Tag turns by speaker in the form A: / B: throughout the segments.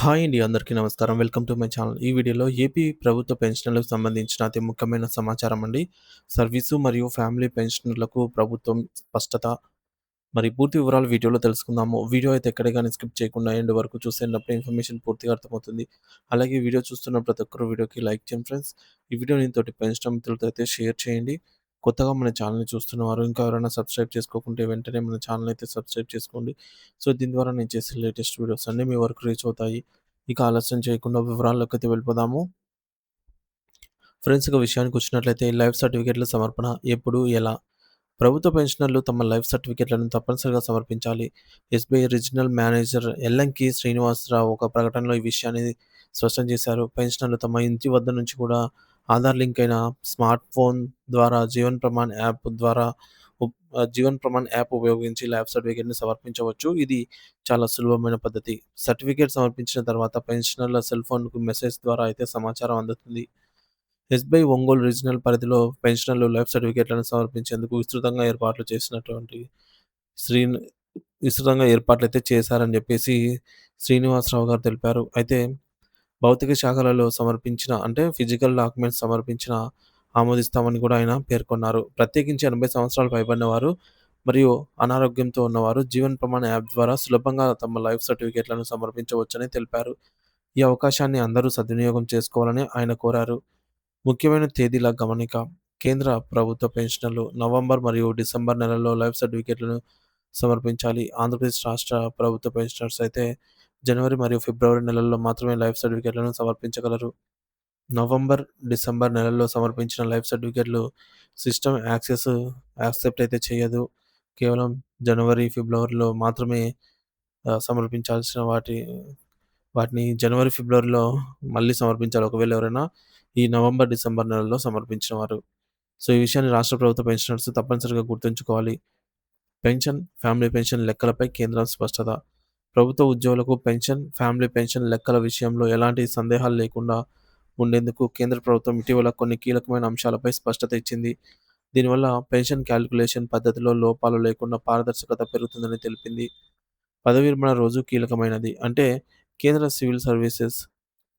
A: Hi అండి అందరికీ నమస్కారం. Welcome to my channel. ఈ వీడియోలో ఏపీ ప్రభుత్వ పెన్షనర్లకు సంబంధించిన అతి ముఖ్యమైన సమాచారం అండి. సర్వీసు మరియు ఫ్యామిలీ పెన్షనర్లకు ప్రభుత్వం స్పష్టత. మరి పూర్తి వివరాలు వీడియోలో తెలుసుకుందాము. వీడియో అయితే ఎక్కడ స్కిప్ చేయకుండా ఎండ్ వరకు చూసేటప్పుడు ఇన్ఫర్మేషన్ పూర్తిగా అర్థమవుతుంది. అలాగే వీడియో చూస్తున్న ప్రతి ఒక్కరు వీడియోకి లైక్ చేయండి ఫ్రెండ్స్. ఈ వీడియోని తోటి పెన్షనర్ మిత్రులతో అయితే షేర్ చేయండి. కొత్తగా మన ఛానల్‌ని చూస్తున్నవారు ఇంకా ఎవరైనా సబ్స్క్రైబ్ చేసుకోకుంటే వెంటనే మన ఛానల్ అయితే సబ్స్క్రైబ్ చేసుకోండి. సో దీని ద్వారా నేను చేసే లేటెస్ట్ వీడియోస్ అన్నీ మీ వరకు రీచ్ అవుతాయి. ఇక ఆలస్యం చేయకుండా వివరాల్లోకి అయితే వెళ్ళిపోదాము. ఫ్రెండ్స్ ఇక విషయానికి వచ్చినట్లయితే లైఫ్ సర్టిఫికేట్ల సమర్పణ ఎప్పుడు, ఎలా? ప్రభుత్వ పెన్షనర్లు తమ లైఫ్ సర్టిఫికెట్లను తప్పనిసరిగా సమర్పించాలి. SBI regional manager Ellanki Srinivasa Rao ఒక ప్రకటనలో ఈ విషయాన్ని స్పష్టం చేశారు. పెన్షనర్లు తమ ఇంటి వద్ద నుంచి కూడా ఆధార్ లింక్ అయిన స్మార్ట్ ఫోన్ ద్వారా జీవన్ ప్రమాణ్ యాప్ ద్వారా జీవన్ ప్రమాణ్ యాప్ ఉపయోగించి లైఫ్ సర్టిఫికేట్‌ని సమర్పించవచ్చు. ఇది చాలా సులభమైన పద్ధతి. సర్టిఫికేట్ సమర్పించిన తర్వాత పెన్షనర్ల సెల్ ఫోన్‌కు మెసేజ్ ద్వారా అయితే సమాచారం అందుతుంది. ఎస్‌బీఐ ఒంగోలు రీజినల్ పరిధిలో పెన్షనర్లు లైఫ్ సర్టిఫికేట్లను సమర్పించేందుకు విస్తృతంగా ఏర్పాట్లు చేసినటువంటి శ్రీ విస్తృతంగా ఏర్పాట్లు అయితే చేశారని చెప్పేసి శ్రీనివాసరావు గారు తెలిపారు. అయితే భౌతిక శాఖలలో సమర్పించిన అంటే ఫిజికల్ డాక్యుమెంట్స్ సమర్పించిన ఆమోదిస్తామని కూడా ఆయన పేర్కొన్నారు. ప్రత్యేకించి 80 సంవత్సరాలు పైబడిన వారు మరియు అనారోగ్యంతో ఉన్నవారు జీవన్ ప్రమాణ యాప్ ద్వారా సులభంగా తమ లైఫ్ సర్టిఫికేట్లను సమర్పించవచ్చని తెలిపారు. ఈ అవకాశాన్ని అందరూ సద్వినియోగం చేసుకోవాలని ఆయన కోరారు. ముఖ్యమైన తేదీల గమనిక. కేంద్ర ప్రభుత్వ పెన్షనర్లు నవంబర్ మరియు డిసెంబర్ నెలలో లైఫ్ సర్టిఫికేట్లను సమర్పించాలి. ఆంధ్రప్రదేశ్ రాష్ట్ర ప్రభుత్వ పెన్షనర్స్ అయితే జనవరి మరియు ఫిబ్రవరి నెలల్లో మాత్రమే లైఫ్ సర్టిఫికేట్లను సమర్పించగలరు. నవంబర్, డిసెంబర్ నెలల్లో సమర్పించిన లైఫ్ సర్టిఫికేట్‌లు సిస్టమ్ యాక్సెస్ యాక్సెప్ట్ అయితే చేయదు. కేవలం జనవరి, ఫిబ్రవరిలో మాత్రమే సమర్పించాల్సిన వాటి వాటిని జనవరి, ఫిబ్రవరిలో మళ్ళీ సమర్పించాలి. ఒకవేళ ఎవరైనా ఈ నవంబర్, డిసెంబర్ నెలల్లో సమర్పించిన వారు. సో, ఈ విషయాన్ని రాష్ట్ర ప్రభుత్వ పెన్షనర్స్ తప్పనిసరిగా గుర్తుంచుకోవాలి. పెన్షన్, ఫ్యామిలీ పెన్షన్ లెక్కలపై కేంద్రం స్పష్టత. ప్రభుత్వ ఉద్యోగులకు పెన్షన్, ఫ్యామిలీ పెన్షన్ లెక్కల విషయంలో ఎలాంటి సందేహాలు లేకుండా ఉండేందుకు కేంద్ర ప్రభుత్వం ఇటీవల కొన్ని కీలకమైన అంశాలపై స్పష్టత ఇచ్చింది. దీనివల్ల పెన్షన్ క్యాలిక్యులేషన్ పద్ధతిలో లోపాలు లేకుండా పారదర్శకత పెరుగుతుందని తెలిపింది. పదవీ విరమణ రోజు కీలకమైనది. అంటే కేంద్ర సివిల్ సర్వీసెస్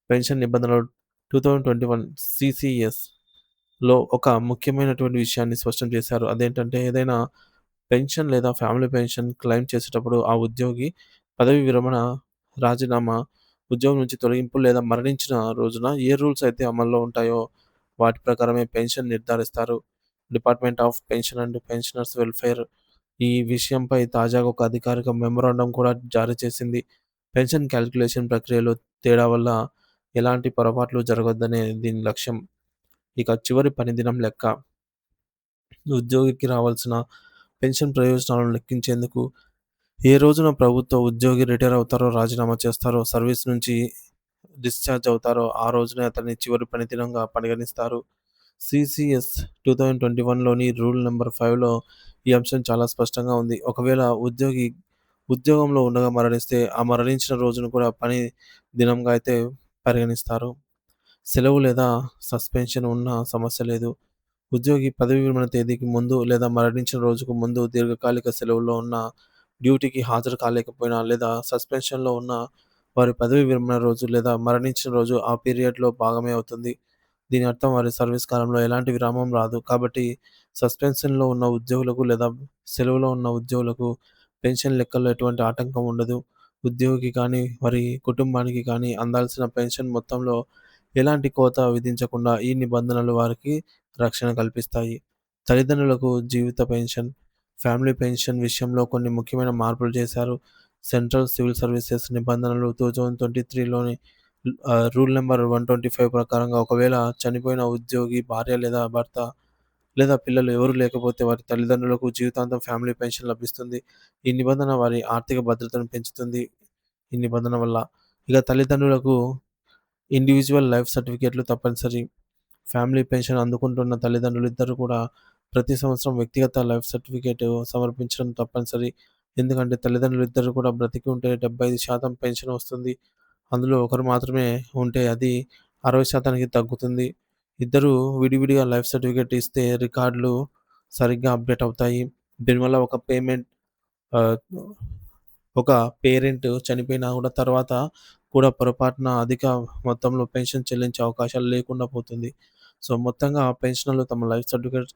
A: పెన్షన్ నిబంధనలు 2021 సీసీఎస్‌లో ఒక ముఖ్యమైనటువంటి విషయాన్ని స్పష్టం చేశారు. అదేంటంటే ఏదైనా పెన్షన్ లేదా ఫ్యామిలీ పెన్షన్ క్లెయిమ్ చేసేటప్పుడు ఆ ఉద్యోగి పదవి విరమణ, రాజీనామా, ఉద్యోగం నుంచి తొలగింపు లేదా మరణించిన రోజున ఏ రూల్స్ అయితే అమల్లో ఉంటాయో వాటి ప్రకారమే పెన్షన్ నిర్ధారిస్తారు. Department of pension and pensioners welfare ఈ విషయంపై తాజాగా ఒక అధికారిక మెమోరాండం కూడా జారీ చేసింది. పెన్షన్ క్యాలిక్యులేషన్ ప్రక్రియలో తేడా వల్ల ఎలాంటి పొరపాట్లు జరగొద్దనే దీని లక్ష్యం. ఇక చివరి పనిదినం లెక్క. ఉద్యోగికి రావాల్సిన పెన్షన్ ప్రయోజనాలను లెక్కించేందుకు ఏ రోజున ప్రభుత్వ ఉద్యోగి రిటైర్ అవుతారో, రాజీనామా చేస్తారో, సర్వీస్ నుంచి డిశ్చార్జ్ అవుతారో ఆ రోజునే అతన్ని చివరి పనిదినంగా పరిగణిస్తారు. సిసిఎస్ టూ థౌజండ్ ట్వంటీ వన్లోని రూల్ నెంబర్ ఫైవ్లో ఈ అంశం చాలా స్పష్టంగా ఉంది. ఒకవేళ ఉద్యోగి ఉద్యోగంలో ఉండగా మరణిస్తే ఆ మరణించిన రోజును కూడా పని దినంగా అయితే పరిగణిస్తారు. సెలవు లేదా సస్పెన్షన్ ఉన్న సమస్య లేదు. ఉద్యోగి పదవీ విరమణ తేదీకి ముందు లేదా మరణించిన రోజుకు ముందు దీర్ఘకాలిక సెలవులో ఉన్న డ్యూటీకి హాజరు కాలేకపోయినా లేదా సస్పెన్షన్‌లో ఉన్న వారి పదవీ విరమణ రోజు లేదా మరణించిన రోజు ఆ పీరియడ్‌లో భాగమే అవుతుంది. దీని అర్థం వారి సర్వీస్ కాలంలో ఎలాంటి విరామం రాదు. కాబట్టి సస్పెన్షన్‌లో ఉన్న ఉద్యోగులకు లేదా సెలవులో ఉన్న ఉద్యోగులకు పెన్షన్ లెక్కల్లో ఎటువంటి ఆటంకం ఉండదు. ఉద్యోగికి కానీ, వారి కుటుంబానికి కానీ అందాల్సిన పెన్షన్ మొత్తంలో ఎలాంటి కోత విధించకుండా ఈ నిబంధనలు వారికి రక్షణ కల్పిస్తాయి. తల్లిదండ్రులకు జీవిత పెన్షన్, ఫ్యామిలీ పెన్షన్ విషయంలో కొన్ని ముఖ్యమైన మార్పులు చేశారు. సెంట్రల్ సివిల్ సర్వీసెస్ నిబంధనలు two thousand twenty త్రీలోని rule number one twenty five ప్రకారంగా ఒకవేళ చనిపోయిన ఉద్యోగి భార్య లేదా భర్త లేదా పిల్లలు ఎవరూ లేకపోతే వారి తల్లిదండ్రులకు జీవితాంతం ఫ్యామిలీ పెన్షన్ లభిస్తుంది. ఈ నిబంధన వారి ఆర్థిక భద్రతను పెంచుతుంది. ఈ నిబంధన వల్ల. ఇక తల్లిదండ్రులకు ఇండివిజువల్ లైఫ్ సర్టిఫికేట్‌లు తప్పనిసరి. ఫ్యామిలీ పెన్షన్ అందుకుంటున్న తల్లిదండ్రులు ఇద్దరు కూడా ప్రతి సంవత్సరం వ్యక్తిగత లైఫ్ సర్టిఫికేట్ సమర్పించడం తప్పనిసరి. ఎందుకంటే తల్లిదండ్రులు ఇద్దరు కూడా బ్రతికి ఉంటే 75% పెన్షన్ వస్తుంది. అందులో ఒకరు మాత్రమే ఉంటే అది అరవై శాతానికి తగ్గుతుంది. ఇద్దరూ విడివిడిగా లైఫ్ సర్టిఫికేట్ ఇస్తే రికార్డులు సరిగ్గా అప్డేట్ అవుతాయి. దీనివల్ల ఒక పేమెంట్ ఒక పేరెంట్ చనిపోయినా కూడా తర్వాత కూడా పొరపాటున అధిక మొత్తంలో పెన్షన్ చెల్లించే అవకాశాలు లేకుండా పోతుంది. సో, మొత్తంగా పెన్షనర్లు తమ లైఫ్ సర్టిఫికేట్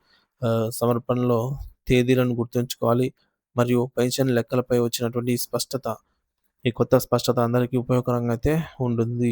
A: సమర్పణలో తేదీలను గుర్తుంచుకోవాలి. మరియు పెన్షన్ లెక్కలపై వచ్చినటువంటి స్పష్టత, ఈ కొత్త స్పష్టత అందరికీ ఉపయోగకరంగా అయితే ఉంటుంది.